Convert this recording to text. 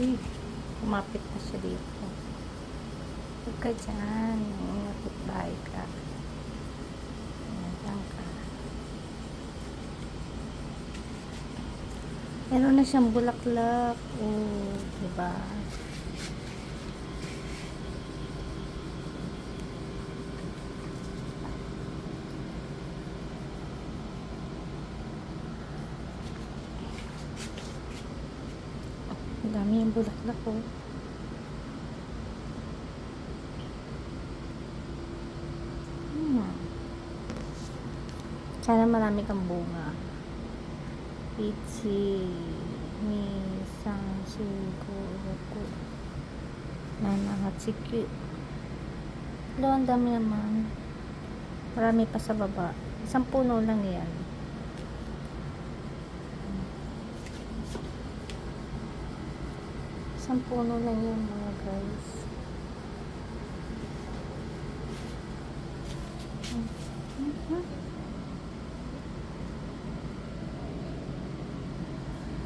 Uy, kumapit na siya dito. Huwag ka dyan. Ingapit bahay ka. Ayan, ka. Meron na siyang bulaklak. Oh, diba? Ang dami yung bulaklak ko. Hmm. Sana marami kang bunga. Ichi ni san shi go roku nana hatsuki. Lo, ang dami naman. Marami pa sa baba. Isang puno lang yan. Isang puno lang yan mga guys. Mhm.